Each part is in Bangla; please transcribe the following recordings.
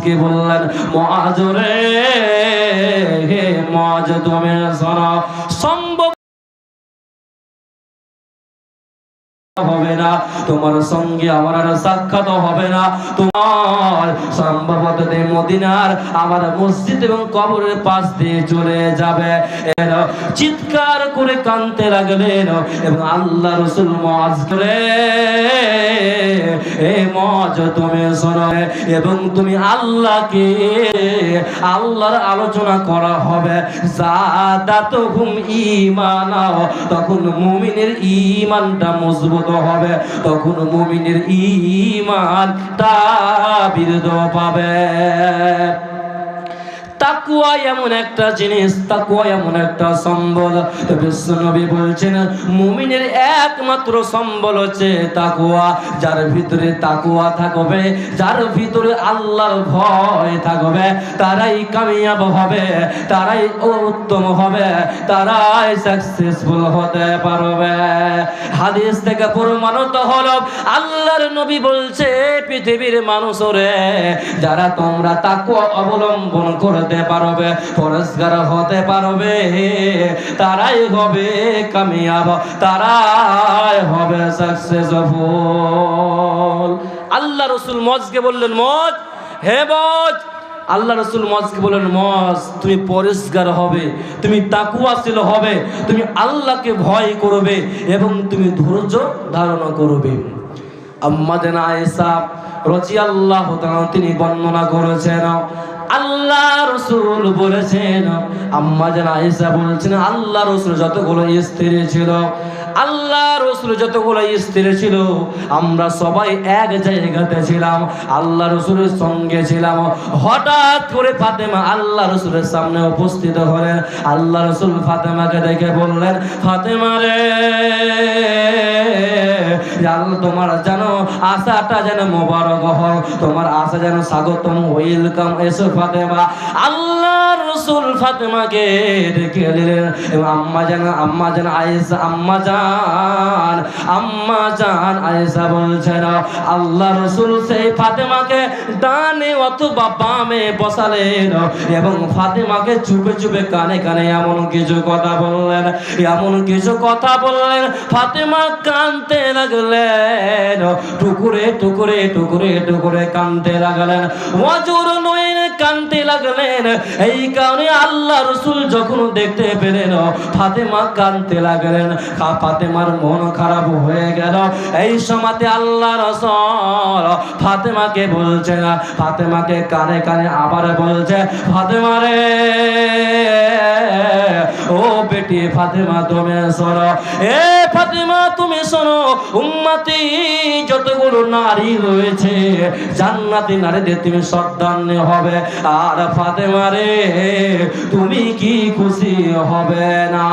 মজকে বললেন মহাজরে হে মহাজ তুমি শোনো হবে না। তোমার সঙ্গে আমার আর সাক্ষাৎ হবে না। তোমার সম্ভবত মদিনার আমার মসজিদ এবং কবরের পাশ দিয়ে চলে যাবে। চিৎকার করে কানতে লাগলেন এবং আল্লাহ রসুল মজ করে, এ মজ, তুমি শোনো, এবং তুমি আল্লাহকে, আল্লাহর আলোচনা করা হবে। জাদাত হুম ইমানাও তখন মুমিনের ইমানটা মজবুত হবে তখন মুমিনের ইমানটা বিরুদ্ধ পাবে। তাকুয়া এমন একটা জিনিস, তাকুয়া এমন একটা সম্বল। বিশ্বনবী বলছেন, মুমিনের একমাত্র সম্বল হচ্ছে তাকুয়া। যার ভিতরে তাকুয়া থাকবে, যার ভিতরে আল্লাহর ভয় থাকবে, তারাই কামিয়াব হবে, তারাই উত্তম হবে, তারাই সাকসেসফুল হতে পারবে। হাদিস থেকে প্রমাণিত হলো, আল্লাহর নবী বলছে, পৃথিবীর মানুষরে, যারা তোমরা তাকুয়া অবলম্বন করতে পারবে, পরিষ্কার হতে পারবে। তারাই হবে কামিয়াব, তারাই হবে সাকসেসফুল আল্লাহ রসুল মজকে বললেন, মজ, হে মজ। আল্লাহ রসুল মজকে বললেন, মজ, তুমি পরিষ্কার হবে, তুমি তাকুয়াশীল হবে, তুমি আল্লাহকে ভয় করবে এবং তুমি ধৈর্য ধারণ করবে। আম্মাদেন আয়েশা রচি আল্লাহ তিনি বর্ণনা করেছেন আল্লাহ রসুল বলেছেন আম্মা যেন আয়েশা বলছেন আল্লাহ রসুল যতগুলো স্ত্রী ছিল আল্লাহ রসুল যতগুলো স্ত্রী ছিল, আমরা সবাই এক জায়গাতে ছিলাম, আল্লাহ রসুলের সঙ্গে ছিলাম। হঠাৎ করে ফাতেমা আল্লাহ রসুলের সামনে উপস্থিত হলেন। আল্লাহ রসুল ফাতেমাকে দেখে বললেন, ফাতেমা রে তোমার জানো আশাটা যেন মোবারক হও তোমার আশা যেন স্বাগতম, ওয়েলকাম, এসো ফাতেমা। আল্লাহ রসুল ফাতেমাকে ডেকে এবং আম্মা যেন আম্মা যেন, আয়েশা, আম্মা আম্মা জান, আয়েশা বলছেন, আল্লাহ রসুল সেই ফাতেমাকে ডানে অথবা বামে বসালেন এবং ফাতেমাকে চুপে চুপে কানে কানে এমন কিছু কথা বললেন। এমন কিছু কথা বললেন, ফাতেমা কানতে লাগলেন, টুকুরে টুকুরে টুকুরে টুকুরে কানতে লাগলেন ওয়াজুর নয় কানতে লাগলেন। এই কারণে আল্লাহ রসুল যখন দেখতে পেলেন, ফাতেমা কানতে লাগলেন ফাতেমার মন খারাপ হয়ে গেল। এই সময়তে আল্লাহ রসল ফাতেমাকে বলছে না, ফাতেমাকে কানে কানে আবার বলছে ফাতেমারে ও বেটি ফাতেমা, তুমি সর এ ফাতেমা, তুমি শোনো, উম্মতি যতগুলো নারী রয়েছে, জান্নাতি নারীদের তুমি শ্রদ্ধান্য হবে। আর ফাতেমা রে, তুমি কি খুশি হবে না?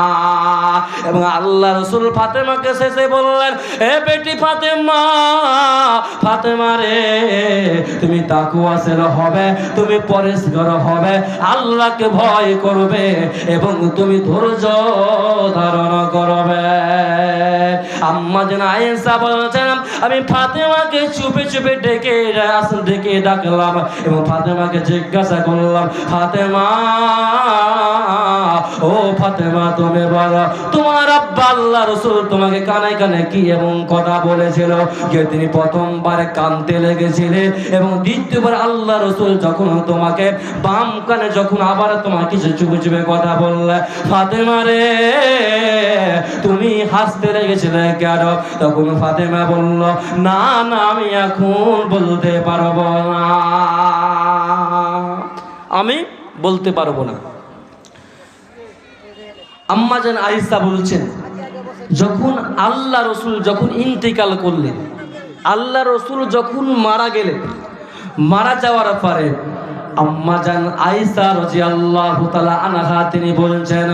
এবং আল্লাহ রসুল ফাতেমাকে শেষে বললেন, এ বেটি ফাতেমা ফাতেমা রে, তুমি তাকুয়াশের হবে, তুমি পরিষ্কার হবে, আল্লাহকে ভয় করবে এবং তুমি ধৈর্য ধারণ করবে। আম্মা যেন আয়েসা বলছেন আমি ফাতেমাকে চুপে চুপে ডেকে ডেকে ডাকলাম এবং ফাতেমাকে জিজ্ঞাসা করলাম, ফাতেমা, ও ফাতেমা, তুমি বলো, তোমার আব্বা আল্লাহ রসুল তোমাকে কানে কানে কি এবং কথা বলেছিল? যে তিনি প্রথমবার কানতে লেগেছিলেন এবং দ্বিতীয়বার আল্লাহ রসুল যখন তোমাকে বাম কানে যখন আবার তোমার কিছু চুপে চুপে কথা বললে, ফাতেমা রে, তুমি হাসতে লেগেছিলে কেন? তখন ফাতেমা বলল না না, আমি এখন বলতে পারব না। আমি বলতে পারব না। আম্মা যেন আইসা বলছেন, যখন আল্লাহ রসুল যখন ইন্তেকাল করলেন, আল্লাহ রসুল যখন মারা গেলেন, মারা যাওয়ার পরে আম্মাজান আইসা রাজি আল্লাহ আনাহা তিনি বলছেন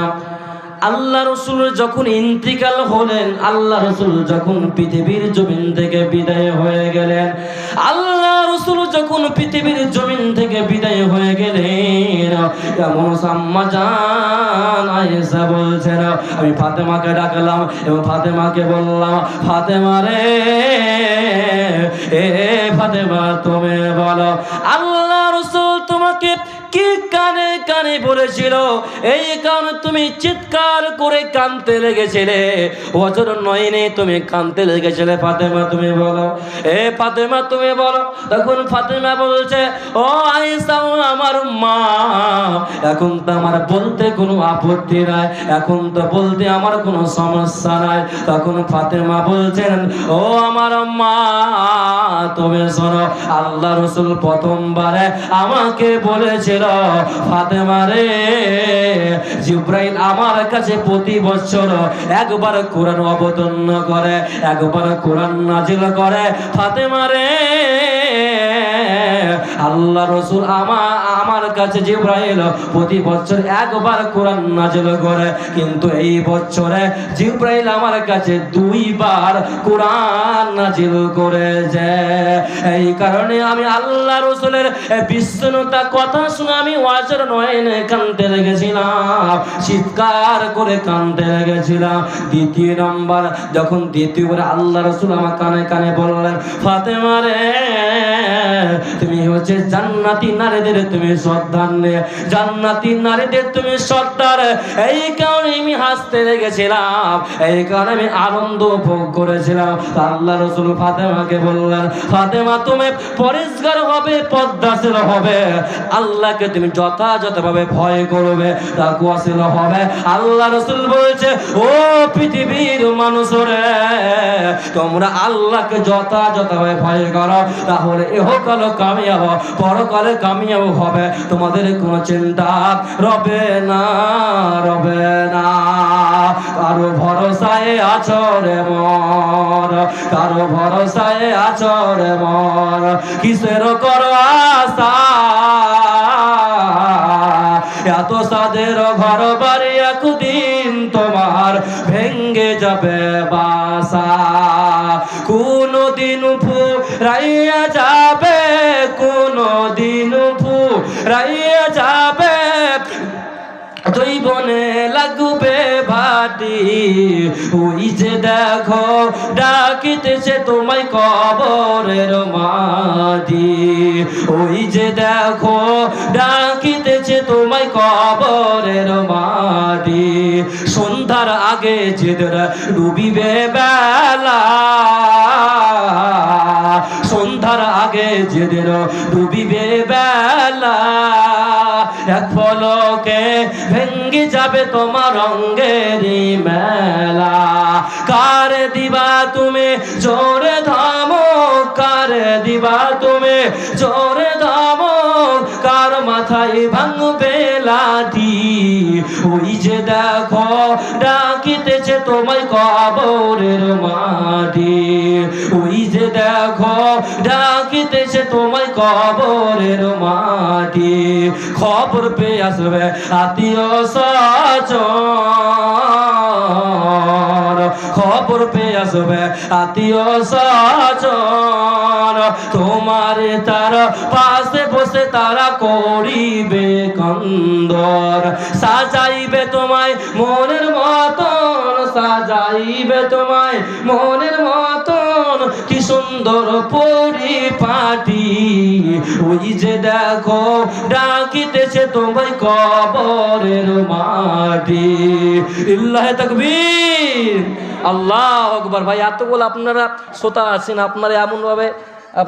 আল্লাহ রসুল যখন ইন্তিকাল হলেন, আল্লাহ রসুল যখন পৃথিবীর জমিন থেকে বিদায় হয়ে গেলেন, আল্লাহ রসুল যখন পৃথিবীর জমিন থেকে বিদায় হয়ে গেলেন, এমন জান আয়েশা বলছেন, আমি ফাতেমাকে ডাকলাম এবং ফাতেমাকে বললাম, ফাতেমা রে, এ ফাতেমা, তুমি বলো, আল্লাহ রসুল তোমাকে কি কানে কানে বলেছিল? এই কারণে তুমি চিৎকার করে কানতে লেগেছিলে। নয়নে তুমি কানতে লেগেছিলে, ফাতেমা তুমি বলো। এ ফাতেমা তুমি বলো। তখন ফাতেমা বলছে ও আমার মা। এখন তো আমার বলতে কোনো আপত্তি নাই। এখন তো বলতে আমার কোনো সমস্যা নাই। তখন ফাতেমা বলছেন, ও আমার মা তুমি শোনো, আল্লাহ রসুল প্রথমবারে আমাকে বলেছিল, ফাতেমা রে, জিব্রাইল আমার কাছে প্রতি বছর একবার কোরআন অবতীর্ণ করে, একবার কোরআন নাজিল করে। ফাতেমা রে আল্লাহ রসুল আমার আমার কাছে জিব্রাইল প্রতি বছর একবার কোরআন নাজিল করে। কিন্তু এই বছরে জিব্রাইল আমার কাছে দুইবার কোরআন নাজিল করেছে। এই কারণে আমি আল্লাহ রসুলের বিশ্বনতা কথা শুনে আমি ওয়াজের নয়নে কানতে লেগেছিলাম, চিৎকার করে কানতে লেগেছিলাম। দ্বিতীয় নম্বর, যখন দ্বিতীয়বার আল্লাহ রসুল আমার কানে কানে বললেন, ফাতেমা রে, তুমি হচ্ছে জান্নাতি নারীদের তুমি সর্দার নে। জান্নাতি নারীদের তুমি সর্দার। এই কারণে আমি হাসতে লেগেছিলাম। এই কারণে আমি আনন্দ ভোগ করেছিলাম। আল্লাহ রসুল ফাতেমাকে বললেন, ফাতেমা, তুমি পরিষ্কার হবে পদ্মাশীল হবে। আল্লাহকে তুমি যথাযথভাবে ভয় করবে তাকুয়াশীল হবে। আল্লাহ রসুল বলছে, ও পৃথিবীর মানুষরে, তোমরা আল্লাহকে যথাযথভাবে ভয় করো। তাহলে এহকাল কামিয়াব পরকালে কামিয়াব হবে, তোমাদের কোনো চিন্তা রবে না রবে না। কারও ভরসায় আছো মর, কারও ভরসায় আছো মর, কিসের করো আশা? এত সাদের ঘর বাড়ি একদিন তোমার ভেঙ্গে যাবে বাসা রাইয়া যাবে। তুই বনে লাগবে ভাটি ওই যে দেখো, ডাকিতেছে তোমায় কবরের মাটি। ওই যে দেখো, ডাকিতেছে তোমায় কবরের মাটি। সন্ধ্যার আগে যেদের ডুবিবে বেলা সন্ধ্যার আগে যেদের ডুবিবে বেলা, এক ফলকে ভেঙ্গে যাবে তোমার রঙ্গেরই মেলা। কার দিবা তুমি? জোরে ধামো কার দিবা তুমি? জোরে ধামো কার মাথায় ভাঙবে লাঠি? ওই যে দেখো, ডাকিতেছে তোমায় কবরের মাটি। ডাকিতেছে তোমায় কবরের মাটি। খবর পেয়ে আসবে আত্মীয় স্বজন। খবর পেয়ে আসবে আত্মীয় স্বজন। তোমার তার পাশে বসে তারা করিবে কন্দর। সাজাইবে তোমায় মনের মতন, সাজাইবে তোমায় মনের সুন্দর পরিপাটি ওই যে দেখো, ডাকিতেছে তোমায় কবরের মাটি। ইল্লাহে তাকবীর। আল্লাহ আকবার। ভাই, এতগুলো আপনারা শ্রোতা আছেন, আপনারা এমনভাবে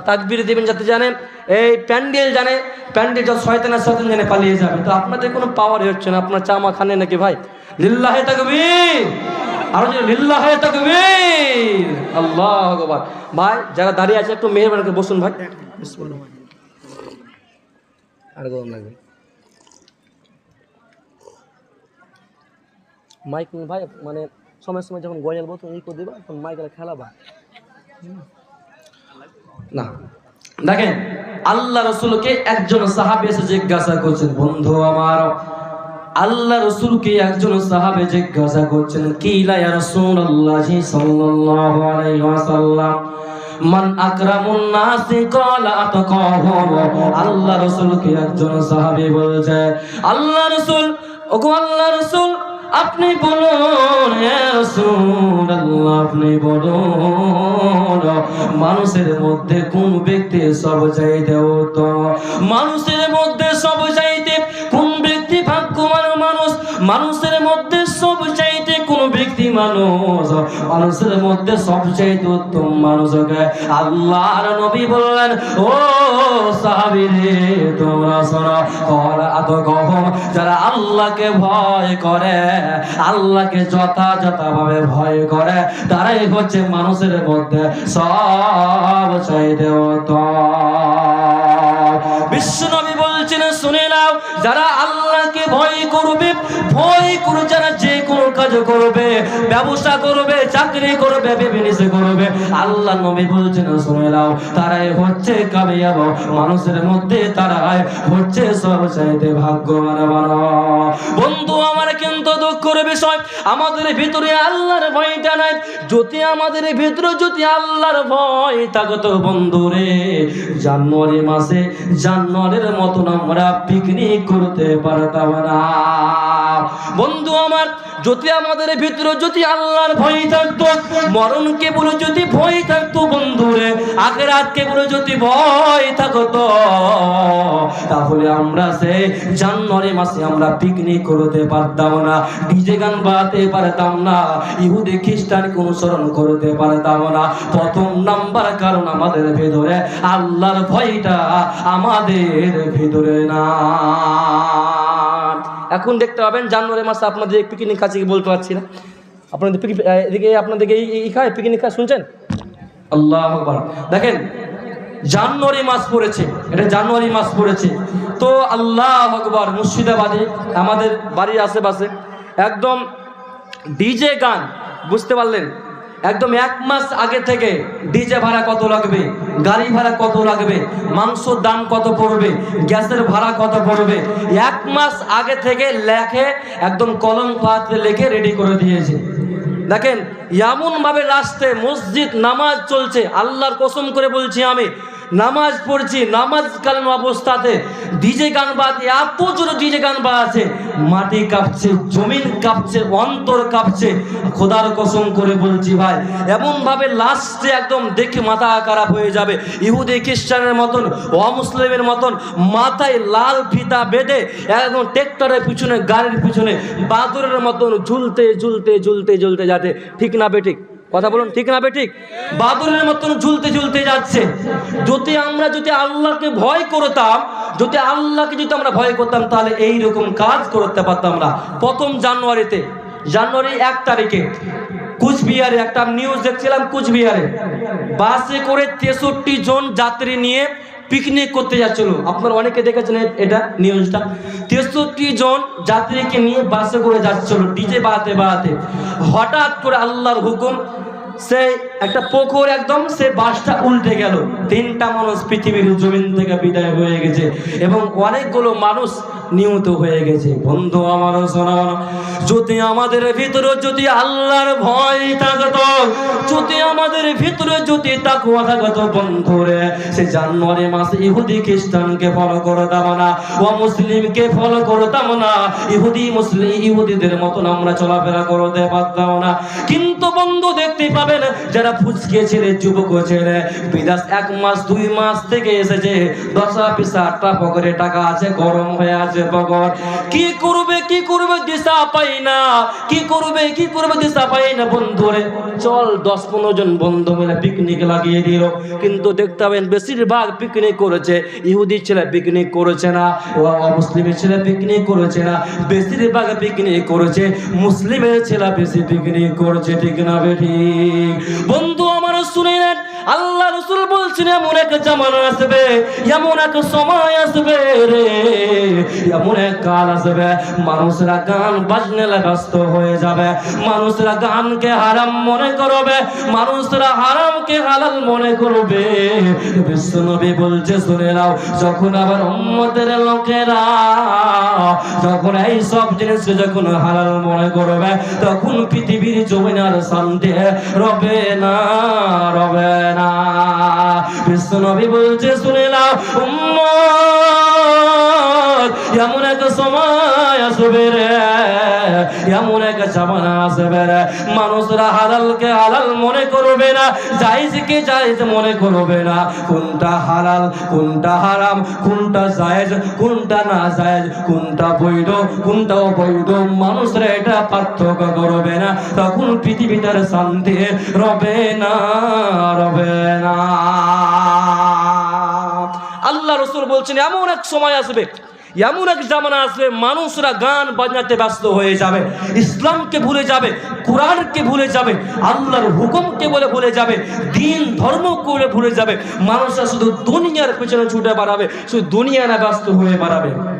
তাকবীর দেবেন যাতে জানেন, এই প্যান্ডেল জানে, প্যান্ডেল যত শয়তানের শয়তান জানে পালিয়ে যাবে। তো আপনাদের কোনো পাওয়ার হচ্ছে না। আপনার চামা খানে নাকি ভাই? লিল্লাহে তাকবীর। আরও যে লিল্লাহে তাকবীর। আল্লাহ আকবার। ভাই যারা দাঁড়িয়ে আছে একটু মেহরবানি করে বসুন ভাই। আর গরম লাগবে। মাইক ভাই মানে সময় সময় যখন গজাল বোতল ই করে দিবা তখন মাইকের খেলাবা। না। দেখেন আল্লাহ রসুলকে একজন সাহাবি এসে জিজ্ঞাসা করছেন বন্ধু আমার আল্লাহ রসুলকে একজন সাহাবে জিজ্ঞাসা করছেন, কিলা ইয়া রাসূলুল্লাহি সাল্লাল্লাহু আলাইহি ওয়াসাল্লাম? মান আকরামুন ক্বালা আতকাহুম আল্লাহ রাসূলকে একজন সাহাবী বলছে, আল্লাহ রসুল, ওগো আল্লাহ রসুল, আপনি বলুন আপনি বলুন, মানুষের মধ্যে কোন ব্যক্তি সব চাইতে মানুষের মধ্যে মানুষের মধ্যে সব চাইতে কোন ব্যক্তি মানুষ, মানুষের মধ্যে সব চাইতে উত্তম মানুষকে আল্লাহর নবী বললেন, ও তারাই হচ্ছে মানুষের মধ্যে সব চাইতে বিশ্ব নবী বলছেন, শুনে নাও, যারা ভয় করবে ভয় করে যারা কাজ করবে, ব্যবসা করবে, চাকরি করবে বিজনেস করবে। আল্লাহ নবী বলছেন, শুনে নাও, তারাই হচ্ছে কামিয়াব। মানুষের মধ্যে তারাই হচ্ছে সব চাইতে ভাগ্যবান বন্ধু, আমার কিন্তু দুঃখের বিষয়, আমাদের ভিতরে আল্লাহর ভয়টা নাই। যদি আমাদের ভিতরে যদি আল্লাহর ভয় থাকতো, বন্ধু রে, জানুয়ারি মাসে জানুয়ারির মতন আমরা পিকনিক করতে পারতাম না। বন্ধু আমার, যদি আমাদের ভিতরে যদি আল্লাহর ভয় থাকতো মরণকে বলে যদি ভয় থাকতো বন্ধু রে আখেরাতকে বলে যদি ভয় থাকতো, তাহলে আমরা সে জানুয়ারি মাসে আমরা পিকনিক করতে পারতাম না ডিজে গান বাজাতে পারতাম না, ইহুদি খ্রিস্টানকে অনুসরণ করতে পারতাম না। প্রথম নাম্বার কারণ আমাদের ভেতরে আল্লাহর ভয়টা আমাদের ভিতরে না এখন দেখতে পাবেন জানুয়ারি মাসে আপনাদের পিকনিক আছে কি বলতে পারছি না। আপনাদের পিকনিক এদিকে আপনাদেরকে এই খায় পিকনিক খায়, শুনছেন? আল্লাহ দেখেন, জানুয়ারি মাস পড়েছে, এটা জানুয়ারি মাস পড়েছে। তো আল্লাহ আকবার, মুর্শিদাবাদে আমাদের বাড়ির আশেপাশে একদম ডিজে গান, বুঝতে পারলেন? একদম এক মাস আগে থেকে ডিজে ভাড়া কত লাগবে? গাড়ি ভাড়া কত লাগবে? মাংসর দাম কত পড়বে? গ্যাসের ভাড়া কত পড়বে? এক মাস আগে থেকে লেখে, একদম কলম পাত্রে লেখে রেডি করে দিয়েছে। দেখেন, এমনভাবে রাস্তে মসজিদ নামাজ চলছে। আল্লাহর কসম করে বলছি আমি নামাজ পড়ছি, নামাজ কালীন অবস্থাতে ডিজে গান বাজ, এত জোরে ডিজে গান বাজছে মাটি কাঁপছে, জমিন কাঁপছে, অন্তর কাঁপছে। খোদার কসম করে বলছি ভাই, এমনভাবে লাস্টে একদম দেখে মাথা খারাপ হয়ে যাবে। ইহুদি খ্রিস্টানের মতন, অমুসলিমের মতন, মাথায় লাল ফিতা বেঁধে একদম ট্রেক্টরের পিছনে, গাড়ির পিছনে, বাদরের মতন ঝুলতে ঝুলতে ঝুলতে ঝুলতে যাতে ঠিক না বেঠিক কথা বলুন, ঠিক না বেঠিক বাদলের মতন ঝুলতে ঝুলতে যাচ্ছে। যদি আমরা যদি আল্লাহকে ভয় করতাম, যদি আল্লাহকে যদি আমরা ভয় করতাম, তাহলে এই রকম কাজ করতে পারতাম না। প্রথম জানুয়ারিতে, জানুয়ারি এক তারিখে, কুচবিহারে একটা নিউজ দেখছিলাম কুচবিহারে। বাসে করে তেষট্টি জন যাত্রী নিয়ে পিকনিক করতে যাচ্ছিল। আপনারা অনেকে দেখেছেন এটা নিউজটা তেষট্টি জন যাত্রীকে নিয়ে বাসে করে যাচ্ছিল ডিজে বাড়াতে বাড়াতে। হঠাৎ করে আল্লাহর হুকুম সে একটা পুকুর একদম, সে বাসটা উল্টে গেল। তিনটা মানুষ পৃথিবীর জমিন থেকে বিদায় হয়ে গেছে এবং অনেকগুলো মানুষ নিহত হয়ে গেছে। বন্ধু আমারও শোনানো যদি আমাদের ভিতরে যদি আল্লাহর ভয় থাকতো যদি আমাদের ভিতরে যদি তাকুয়া থাকতো বন্ধুরে, সে জানুয়ারি মাসে ইহুদি খ্রিস্টানকে ফলো করতাম না, ও মুসলিমকে ফলো করতাম না। ইহুদি মুসলিম, ইহুদিদের মতন আমরা চলাফেরা করতে পারতাম না। কিন্তু বন্ধু, দেখতে পাবেন। যারা ফুচকে ছেলে যুবক ছেলে বিদেশ এক মাস, দুই মাস থেকে এসেছে। দশা পিসা, আটটা পকেটে টাকা আছে, গরম হয়ে আছে পকর কি করবে কি করবে দিশা পাই না। কি করবে কি করবে দিশা পাই না বন্ধুরে। চল, দশ পনেরো জন বন্ধু মিলে পিকনিক লাগিয়ে দিল। কিন্তু দেখতে পাবেন, বেশিরভাগ পিকনিক করেছে। ইহুদি ছেলে পিকনিক করেছে না, ও মুসলিমের ছেলে পিকনিক করেছে না। বেশিরভাগ পিকনিক করেছে। মুসলিমের ছেলে বেশি পিকনিক করেছে, ঠিক না বেঠিক বন্ধু, আমার শুনে নেন আল্লাহ রসুল বলছেন, এমন এক জামানা আসবে, এমন এক সময় আসবে রে, এমন এক কাল আসবে, মানুষরা গান বাজনেলে ব্যস্ত হয়ে যাবে, মানুষরা গানকে হারাম মনে করবে, মানুষরা হারামকে হালাল মনে করবে। বিশ্বনবী বলছে, শুনে নাও, যখন আবার উম্মতের লোকেরা যখন এই সব জিনিসকে যখন হালাল মনে করবে, তখন পৃথিবীর জমিনার শান্তি রবে না রবে না। বিশ্বনবী বলছে শুনে নাও উম্মত এমন সময় আসবে রে, এমন মানুষরা হালালকে হালাল মনে করবে না মনে করবে না। কোনটা হালাল, কোনটা হারাম, কোনটা জায়েজ, কোনটা না জায়েজ, কোনটা বৈধ কোনটা অবৈধ মানুষরা এটা পার্থক্য করবে না। তখন পৃথিবীটার শান্তি রবে না রবে না। আল্লাহ রসুল বলছেন, এমন এক সময় আসবে এমন এক জামানা আসবে, মানুষরা গান বাজনাতে ব্যস্ত হয়ে যাবে, ইসলামকে ভুলে যাবে, কোরআনকে ভুলে যাবে, আল্লাহর হুকুমকে বলে ভুলে যাবে, দিন ধর্ম করে ভুলে যাবে, মানুষরা শুধু দুনিয়ার পেছনে ছুটে বাড়াবে, শুধু দুনিয়া না ব্যস্ত হয়ে বাড়াবে।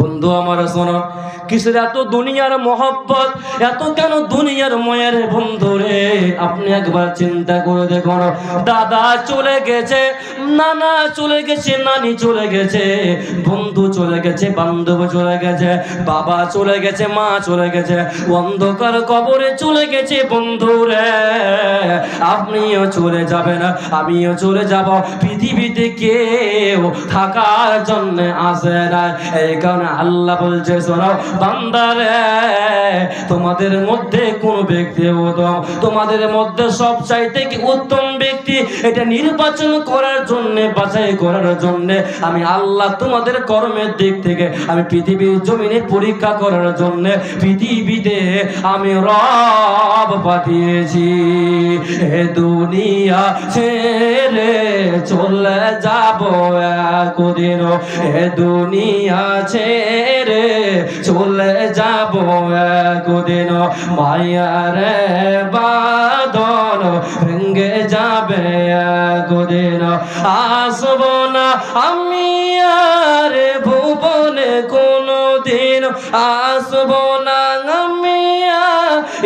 বন্ধু আমার শোনো, কিসের এত দুনিয়ার মহব্বত, এত কেন দুনিয়ার ময়ের বন্ধু রে? আপনি একবার চিন্তা করে দেখুন, দাদা চলে গেছে, নানা চলে গেছে, নানি চলে গেছে, বন্ধু চলে গেছে, বান্ধব চলে গেছে, বাবা চলে গেছে, মা চলে গেছে, অন্ধকার কবরে চলে গেছে বন্ধু রে। আপনিও চলে যাবেন, আমিও চলে যাব, পৃথিবীতে কেউ থাকার জন্য আসে না এই কারণে আল্লাহ বলছে শোনো বান্দারে, তোমাদের মধ্যে কোন ব্যক্তি উত্তম, তোমাদের মধ্যে সব চাইতে কি উত্তম ব্যক্তি? এটা নির্বাচন করার জন্য, বাছাই করার জন্য, আমি আল্লাহ তোমাদের কর্মের দিক থেকে, আমি পৃথিবীর জমিনে পরীক্ষা করার জন্য, পৃথিবীতে আমি রব পাঠিয়েছি। এ দুনিয়া ছেড়ে চলে যাব একদিন এ দুনিয়া ছেড়ে চলে যাব একদিন। মায়ারে বাদন ভেঙ্গে যাবে একদিন। আসব না আমি আর ভুবনে কোনো দিন আসব না আমি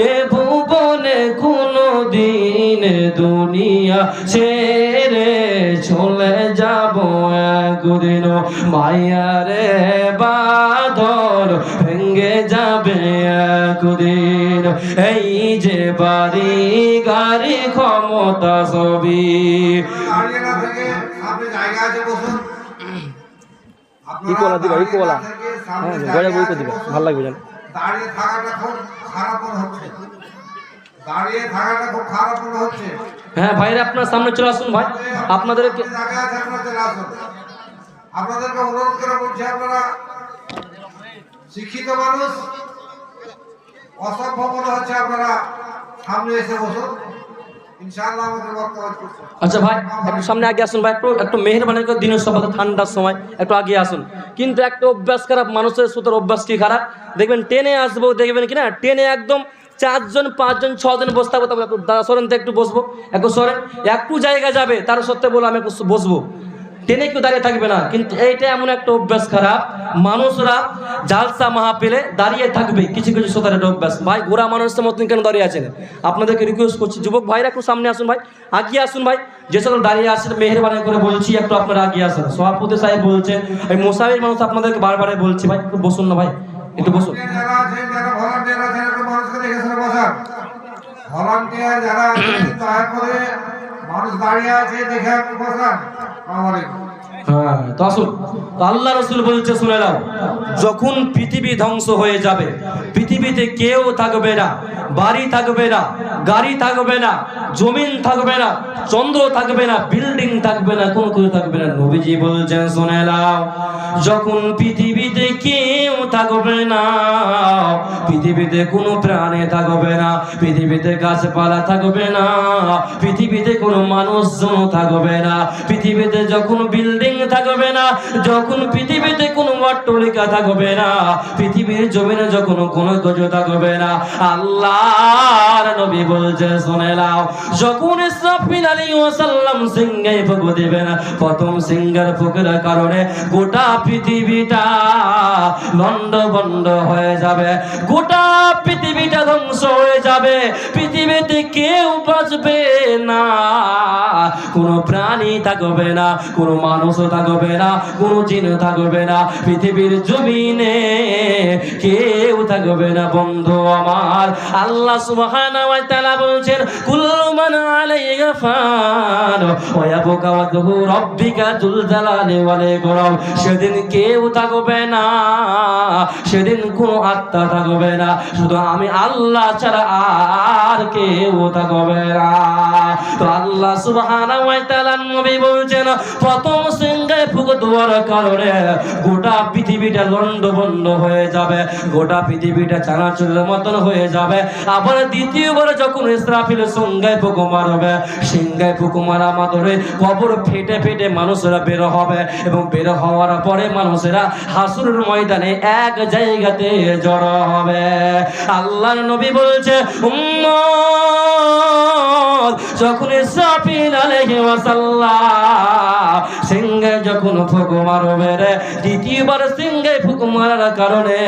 এ ভুবনে কোনো দিন দুনিয়া ছেড়ে একদিন মায়ারে বাদল ভেঙ্গে যাবে একদিন। এই যে বাড়ি গাড়ি ক্ষমতা সবই দাঁড়িয়ে না থেকে সামনে জায়গা আছে বসুন ই কলা দিবা, ই কলা। হ্যাঁ হ্যাঁ গজা বই দিবা ভালো লাগবে জান। দাঁড়িয়ে থাকাটা খুব খারাপ হচ্ছে। দাঁড়িয়ে থাকাটা খুব খারাপ হচ্ছে। হ্যাঁ ভাইরা আপনার সামনে চলে আসুন ভাই। আপনাদেরকে আপনাদেরকে অনুরোধ করে বলছি আপনারা শিক্ষিত মানুষ, অসভ্য মনে হচ্ছে আপনারা সামনে এসে বসুন। আচ্ছা ভাই, একটু সামনে আগে আসুন ভাই, একটু একটু মেহরবানি করে দিনের সবাই ঠান্ডার সময় একটু আগে আসুন। কিন্তু একটা অভ্যাস খারাপ, মানুষের সুতোর অভ্যাস কি খারাপ? দেখবেন ট্রেনে আসব, দেখবেন কি না ট্রেনে একদম চারজন, পাঁচজন, ছজন বসতে হবে। একটু দাদা সরেন তো একটু বসবো। একটু সরেন, একটু জায়গা যাবে, তার সত্ত্বে বলে আমি একটু বসবো। ট্রেনে কেউ দাঁড়িয়ে থাকবে না। কিন্তু এইটা এমন একটা অভ্যাস খারাপ, মানুষরা জালসা মাহাপেলে দাঁড়িয়ে থাকবে। কিছু কিছু সোতার একটা অভ্যাস। ভাই, গোড়া মানুষের মতন কেন দাঁড়িয়ে আছেন? আপনাদেরকে রিকোয়েস্ট করছি, যুবক ভাইরা একটু সামনে আসুন ভাই, আগিয়ে আসুন ভাই। যে সকল দাঁড়িয়ে আছেন, মেহরবানি করে বলছি, একটু আপনারা আগিয়ে আসেন। সভাপতি সাহেব বলছেন, এই মোসাহির মানুষ আপনাদেরকে বারবারে বলছি ভাই, একটু বসুন না ভাই, একটু বসুন। যারা ভলান্টিয়ার যারা মানুষ দাঁড়িয়ে আছে দেখে একটু বসান আমাদের হ্যাঁ আল্লাহ রসুল বলছে শুনে নাও যখন পৃথিবী ধ্বংস হয়ে যাবে পৃথিবীতে কেউ থাকবে না বাড়ি থাকবে না গাড়ি থাকবে না জমিন থাকবে না চন্দ্র থাকবে না বিল্ডিং থাকবে না কোনো কিছু থাকবে না নবীজি বলছেন শুনে নাও যখন পৃথিবীতে কেউ থাকবে না পৃথিবীতে কোনো প্রাণী থাকবে না পৃথিবীতে গাছপালা থাকবে না পৃথিবীতে কোনো মানুষজন থাকবে না পৃথিবীতে যখন বিল্ডিং থাকবে না। যখন পৃথিবীতে অট্টলিকা থাকবে না, পৃথিবীর জমিনে যখন কোনো গজ থাকবে না। আল্লাহর নবী বলছে, শুনে নাও, যখন ইসরাফিল ওয়াসাল্লাম সিংহে ফুক প্রথম সিংহের ফুকের কারণে গোটা পৃথিবীটা লন্ডভন্ড হয়ে যাবে। গোটা পৃথিবীটা ধ্বংস হয়ে যাবে। পৃথিবীতে কেউ বাঁচবে না। কোনো প্রাণী থাকবে না, কোনো মানুষও থাকবে না, কোনো জিন থাকবে না। পৃথিবীর জমিনে কেউ থাকবে না বন্ধু আমার। আল্লাহ সুবহানাহু বলছেন, কুল্লু মান আলাইহা ফান ওয়া ইয়াবকা ওয়াজহু রাব্বিকা যুল জালালি ওয়াল ইকরাম। সেদিন কেউ থাকবে না, সেদিন কোনো আত্মা থাকবে না। শুধু আমি আল্লাহ ছাড়া আর কেউ থাকবে না। তো আল্লাহ সুবহানাহু নবী বলছেন, প্রথম সিংহে ফুক দেওয়ার কারণে গোটা পৃথিবীটা লন্ডভন্ড হয়ে যাবে, গোটা পৃথিবীটা চানাচুরের মতন হয়ে যাবে। আবার দ্বিতীয়বার যখন ইসরাফিল সঙ্গায় ফুক মারবে সিংহায় ফুক মারা মাত্রে কবর ফেটে ফেটে মানুষেরা বের হবে এবং বের হওয়ার পরে মানুষেরা হাসুরের ময়দানে এক জায়গাতে জড়ো হবে। আল্লাহর নবী বলছে, উম্মত! যখন সিংহে যখন ফুক মারবে দ্বিতীয়বার সিংহে ফুক মারার কারণে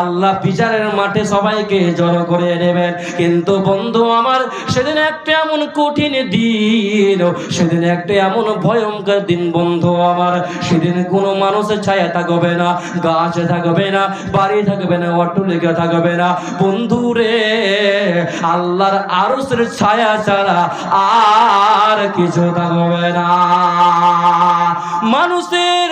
আল্লাহ বিচারের মাঠে সবাইকে জড়ো করে নেবেন। কিন্তু বন্ধু আমার, সেদিন একটা এমন কঠিন দিন, সেদিন একটা এমন ভয়ঙ্কর দিন বন্ধু আমার। সেদিন কোনো মানুষের ছায়া থাকবে না, গাছ থাকবে না, বাড়ি থাকবে না, অট্টলিকা থাকবে না। বন্ধু রে, আল্লাহর আরসের ছায়া ছাড়া আর কিছু থাকবে না। মানুষের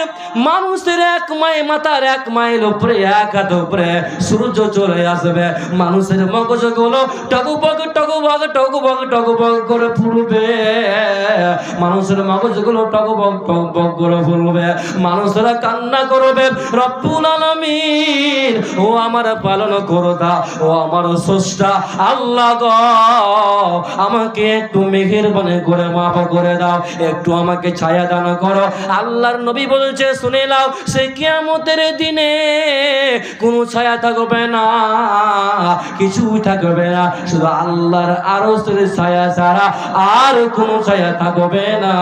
মানুষের এক মাইল, মাথার এক মাইল উপরে, এক হাত উপরে সূর্য চলে আসবে। মানুষের মগজগুলো টকুবগ টকুবগ টকুবগ টকুবগ করে ফুলবে। মানুষের মগজগুলো টকুবগ টকুবগ করে ফুলবে। মানুষেরা কান্না করবে, রব্বুল আলামিন, ও আমার পালন করো দা ও আমার স্রষ্টা, আল্লাহ গো, আমাকে একটু মেহেরবানি করে মাফ করে দাও, একটু আমাকে ছায়া দান করো। আল্লাহর নবী বলছে শুনে নাও সে কিয়ামতের দিনে কোনো ছায়া থাকবে না, কিছুই থাকবে না, শুধু আল্লাহর আরশের ছায়া ছাড়া আর কোনো ছায়া থাকবে না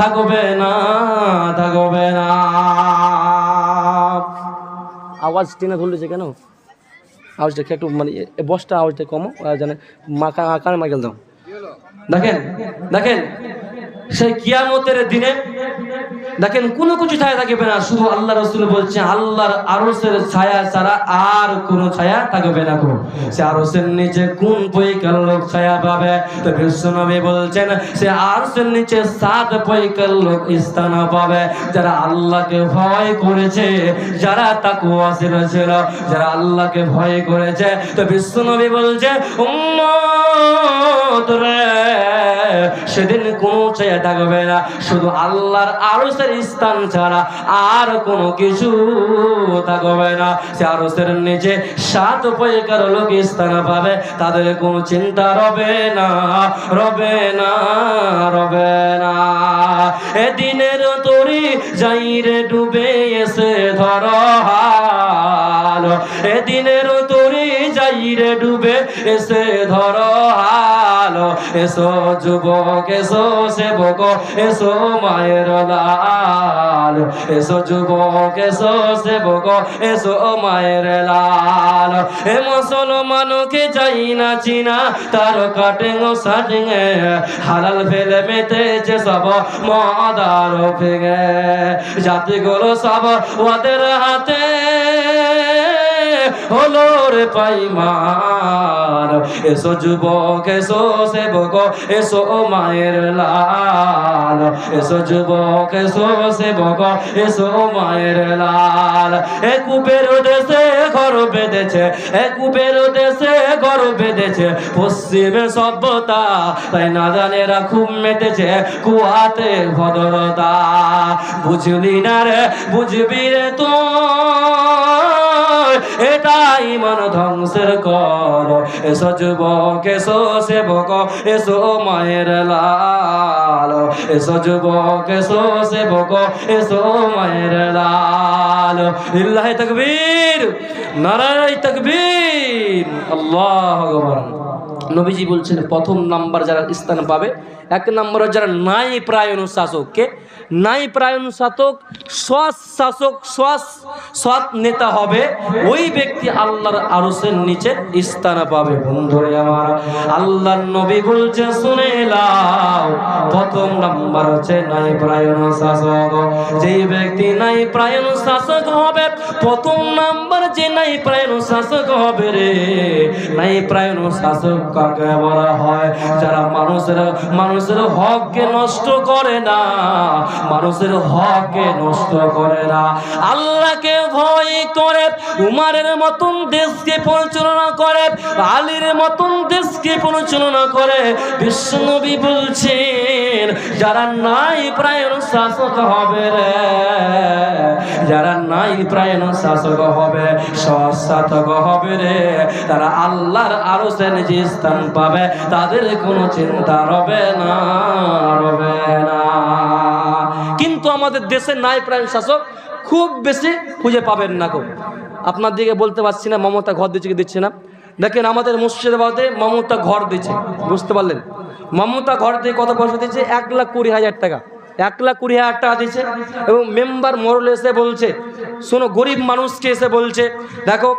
থাকবে না থাকবে না। আওয়াজ টেনে ধরলেছে কেন? আওয়াজটা একটু মানে বসটা আওয়াজটা কমো জানে মাকা কানে মাইকেল দাও। দেখেন দেখেন, সেই কিয়ামতের দিনে দেখেন, কোনো কিছু ছায়া থাকবে না। শুধু আল্লাহ রসুল বলছে, আল্লাহর আরসের ছায়া ছাড়া আর কোনো ছায়া থাকবে না কোনো সে আরসের নিচে কোন পৈকার লোক ছায়া পাবে? তো বিশ্বনবী বলছেন, সে আরসের নিচে সাত পৈকার লোক স্থান পাবে। যারা আল্লাহকে ভয় করেছে, যারা তাকুয়া ছিল ছিল, যারা আল্লাহকে ভয় করেছে, তো বিশ্বনবী বলছে সেদিন কোনো ছায়া থাকবে না। শুধু আল্লাহর আরসের স্থান ছাড়া আর কোনো কিছু থাকবে না। সে আরসের নিচে সাত পয়কার লোক স্থান পাবে। তাদের কোনো চিন্তা রবে না রবে না রবে না। এদিনের তরি যাই রে ডুবে এসে ধর এদিনের তরি যাই রে ডুবে এসে ধর হাল। এসো যুবক, এসো সেবক, এসো মায়ের লাল। এসো যুবক, এসো সেবক, এসো মায়ের লাল। এ মুসলমানকে যাই না চিনা, তার কাটিং সাটিং হালাল ফেলে মেতেছে সব, মদার ফেঙে জাতিগুলো সব ওদের হাতে। হলো রে পাইমার। এসো যুবক, এসো সেবক, এসো মায়ের লাল। এসো যুবক, এসো সেবক, এসো মায়ের লাল। এ কুবের দেশে ঘর বেঁধেছে, এ কুবের দেশে ঘর বেঁধেছে। পশ্চিমে সভ্যতা, তাই না জানেরা খুব মেতেছে, কুয়াতে ভদ্রতা। বুঝলি না রে, বুঝবি রে তো? এটাই মন ধ্বংসের কর। এসো যুবক, এসো সেবক, এসো মায়ের লাল। এসো যুবক, এসো সেবক, এসো মায়ের লাল। ইল্লাহ তাকবীর, নারায় তাকবীর। আল্লাহু আকবার। নবীজি বলছেন, প্রথম নাম্বার যারা স্থান পাবে, এক নম্বরে যারা নাই প্রায় অনুশাসককে নাই প্রায় অনুশাসক সৎ শাসক, সৎ সৎ নেতা হবে, ওই ব্যক্তি আল্লাহর আরসের নিচে স্থান পাবে। বন্ধুরে আমার, আল্লাহর নবী বলছে শুনে প্রথম নাম্বার হচ্ছে নাই প্রায় অনুশাসক যেই ব্যক্তি নাই প্রায় অনুশাসক হবে, প্রথম নাম্বার যে নাই প্রায় অনুশাসক হবে রে। নাই প্রায় অনুশাসক কাকে বলা হয়? যারা মানুষের মানুষের হককে নষ্ট করে না, মানুষের হককে নষ্ট করে না। আল্লাহকে ভয় করে, উমারের মতন দেশকে পরিচালনা করে, আলীর মতন দেশকে পরিচালনা করে। বিশ্বনবী বলছেন, যারা নাই প্রায় শাসক হবে রে, যারা নাই প্রায় শাসক হবে সৎসাধক হবে রে। তারা আল্লাহর আরও নিজে স্থান পাবে। তাদের কোনো চিন্তা রবে না রবে না। কিন্তু আমাদের দেশে নাই প্রায় শাসক খুব বেশি খুঁজে পাবেন না কো আপনার দিকে বলতে পারছি না, মমতা ঘর দিচ্ছে কি দিচ্ছে না। দেখেন আমাদের মুর্শিদাবাদে মমতা ঘর দিচ্ছে, বুঝতে পারলেন? মমতা ঘর দিয়ে কত পয়সা দিচ্ছে? এক লাখ কুড়ি হাজার টাকা। এক লাখ কুড়ি হাজার টাকা দিচ্ছে এবং মেম্বার মোরল এসে বলছে, শোনো, গরিব মানুষকে এসে বলছে, দেখো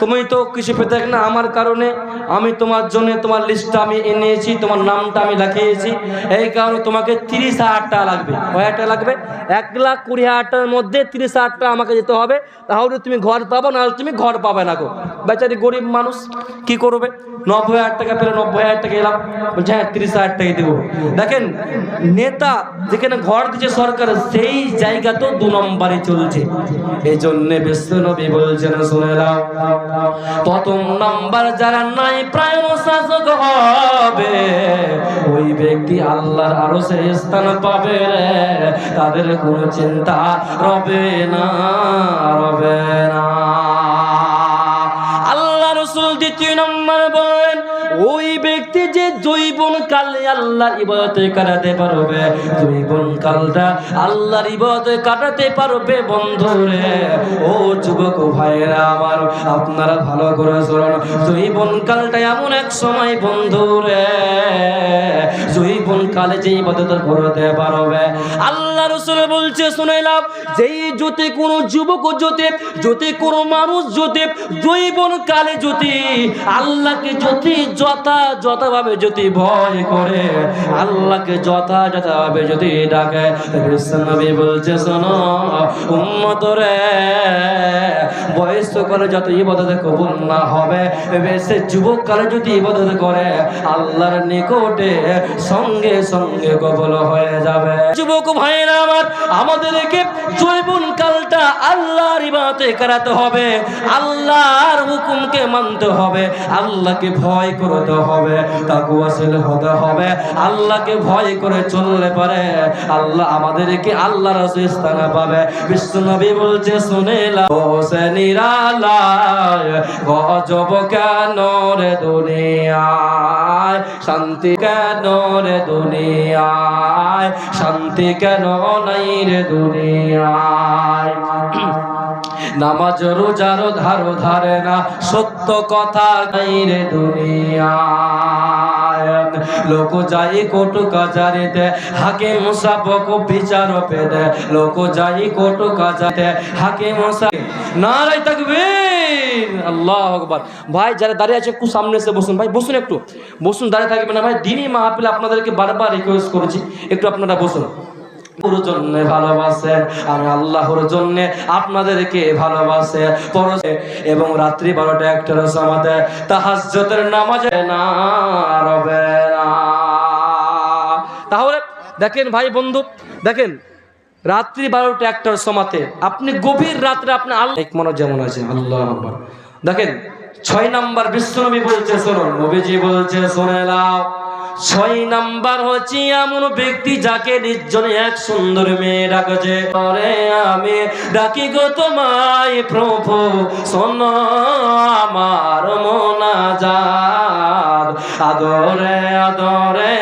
তুমি তো কিছু পেতে না আমার কারণে আমি তোমার জন্য তোমার লিস্টটা আমি এনেছি, তোমার নামটা আমি লিখিয়েছি এই কারণে তোমাকে তিরিশ হাজার টাকা লাগবে। কয় হাজার টাকা লাগবে? এক লাখ কুড়ি হাজার টাকার মধ্যে তিরিশ হাজার টাকা আমাকে যেতে হবে। তাহলে তুমি ঘর পাবো, নাহলে তুমি ঘর পাবে না গো। বেচারি গরিব মানুষ, কি করবে? নব্বই হাজার টাকা পেলে নব্বই হাজার টাকা এলাম। বলছে হ্যাঁ তিরিশ হাজার টাকা দেবো। দেখেন, নেতা যেখানে ঘর দিচ্ছে সরকার, সেই জায়গা তো দু নম্বরে চলছে। এই জন্যে বিশ্বনবী বলছেন, শুনে প্রথম নাম্বার যারা নাই, প্রায় শাসক হবে। ওই ব্যক্তি আল্লাহর আরও সে স্থান পাবে রে। তাদের কোনো চিন্তা হবে না। আল্লাহর ইবাদতে কাটাতে পারবে। তুমি কালটা আল্লাহর ইবাদতে কাটাতে পারবে বন্ধুরে ও যুবক ভাইয়েরা আমার, আপনারা ভালো করে শুনুন। তুমি কালটা এমন এক সময় বন্ধু রে। তুমি বনকালে যে ইবাদত করতে পারবে, আল্লাহ রসুল বলছে শুনাইলাম যেই যদি কোনো যুবক যদি যদি কোনো মানুষ যদি জৈবন কালে যদি আল্লাহকে যদি যথাযথভাবে যদি ভয় করে, আল্লাহকে যথাযথভাবে যদি ডাকে। বিশ্বনবী বলছে, শোনো উন্মত রে বয়স কালে যত ইবাদত কবুল না হবে সে যুবক কালে যদি ইবাদত করে, আল্লাহর নিকটে সঙ্গে সঙ্গে কবল হয়ে যাবে। যুবক ভাইরা আমার আমাদেরকে জৈবন কালটা আল্লাহর ইবাদতে করাতে হবে। আল্লাহর হুকুমকে মানতে হবে। আল্লাহকে ভয় করতে হবে তাকুয়াশীল হতে হবে। আল্লাহকে ভয় করে চললে পারে আল্লাহ আমাদেরকে আল্লাহর স্থানে পাবে। বিশ্বনবী বলছে, শুনে সে নিরালায়, গজব কেন রে দুনিয়ায়? শান্তি কেন রে দুনিয়ায়? শান্তি কেন নাই দুনিয়ায়। নামাজ রোজার ধারো ধারে না, সত্য কথা নাই রে দুনিয়ায়। লোক যাই কোট কাজারিতে হাকে মুসাফক বিচার পেদে লোক যাই কোট কাজাতে হাকে মুসা নারাই তাকবীর। আল্লাহ আকবার। ভাই, যারা দাঁড়িয়ে আছে একটু সামনে এসে বসুন। ভাই, বসুন একটু। বসুন, দাঁড়িয়ে থাকবে না। ভাই, দিনই মাহফিলে আপনাদেরকে বারবার রিকোয়েস্ট করেছি। একটু আপনারা বসুন। এবং রাত্রি বারোটা একটার না তাহলে দেখেন ভাই বন্ধু, দেখেন, রাত্রি বারোটা একটার সমাতে আপনি গভীর রাত্রে আপনি আল্লাহ মনে যেমন আছে, আল্লাহ দেখেন, ছয় নাম্বার বিশ্বনবী বলছে শোনো নবীজি বলছে, শোনে ছয় নাম্বার হচ্ছে এমন ব্যক্তি যাকে নির্জনে এক সুন্দর মেয়ে ডাকছে। পরে আমি ডাকি গো তোমায় প্রভু, শোন আমার মোনাজাত। আদরে আদরে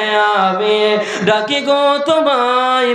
আমি ডাকি গো তোমায়